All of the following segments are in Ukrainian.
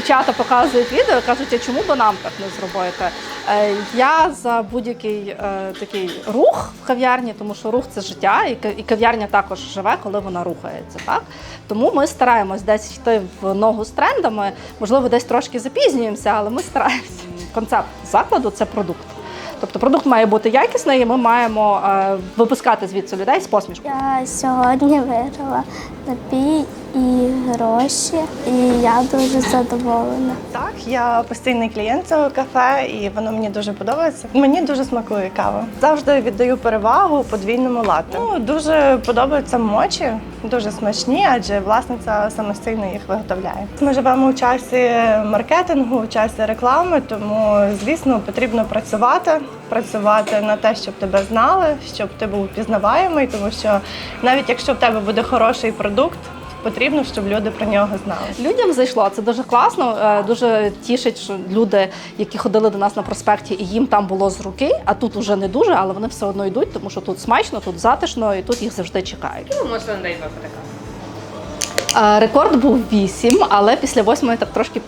дівчата показують відео, і кажуть, а чому би нам так не зробити? Е, Я за будь-який е, такий рух в кав'ярні, тому що рух це життя, і кав'ярня також живе, коли вона рухається. Так? Тому ми стараємось десь йти в ногу з трендами. Можливо, десь трошки запізнюємося, але ми стараємося. Концепт закладу це продукт. Тобто продукт має бути якісний, і ми маємо е, випускати звідси людей з посмішкою. Я сьогодні виграла напій і гроші, і я дуже задоволена. Так, я постійний клієнт цього кафе, і воно мені дуже подобається. Мені дуже смакує кава. Завжди віддаю перевагу подвійному латте. Ну, дуже подобаються мочі, дуже смачні, адже власниця самостійно їх виготовляє. Ми живемо у часі маркетингу, у часі реклами, тому звісно потрібно працювати, працювати на те, щоб тебе знали, щоб ти був пізнаваємий, тому що навіть якщо в тебе буде хороший продукт, потрібно, щоб люди про нього знали. Людям зайшло це дуже класно. е, Дуже тішить, що люди, які ходили до нас на проспекті, і їм там було з руки, а тут уже не дуже, але вони все одно йдуть, тому що тут смачно, тут затишно, і тут їх завжди чекають. Ви можна на день випити. Е, Рекорд був 8, але після восьмої так трошки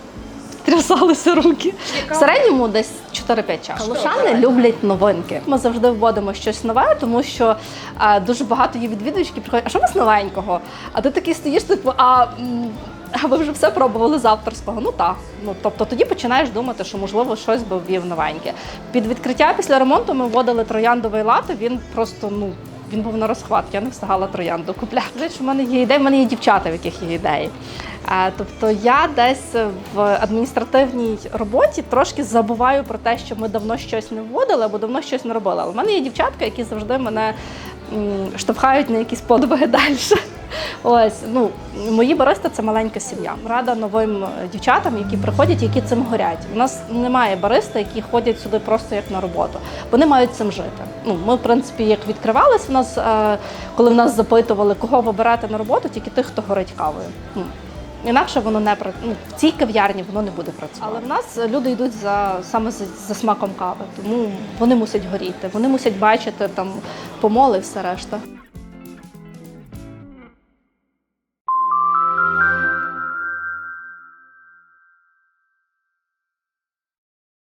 трясалися руки. В середньому десь 4-5 чашок. Калушани люблять новинки. Ми завжди вводимо щось нове, тому що е, дуже багато є відвідувачів, які приходять, а що у вас новенького? А ти такий стоїш, типу, а. м, А ви вже все пробували з авторського? Ну так. Ну тобто тоді починаєш думати, що можливо щось би ввів новеньке. Під відкриття після ремонту ми вводили трояндовий лати. Він просто ну він був на розхват. Я не встигала троянду купляти. Знаєш, у мене є ідеї, в мене є дівчата, в яких є ідеї. Тобто я десь в адміністративній роботі трошки забуваю про те, що ми давно щось не вводили або давно щось не робили. Але в мене є дівчатка, які завжди мене штовхають на якісь подвиги далі. Ось ну мої бариста це маленька сім'я. Рада новим е, дівчатам, які приходять, які цим горять. У нас немає бариста, які ходять сюди просто як на роботу. Вони мають цим жити. Ну ми, в принципі, як відкривалися, в нас е, коли в нас запитували, кого вибирати на роботу, тільки тих, хто горить кавою. Ну, Інакше воно не ну, в цій кав'ярні воно не буде працювати. Але в нас люди йдуть за саме за, за смаком кави, тому вони мусять горіти, вони мусять бачити там помоли все решта.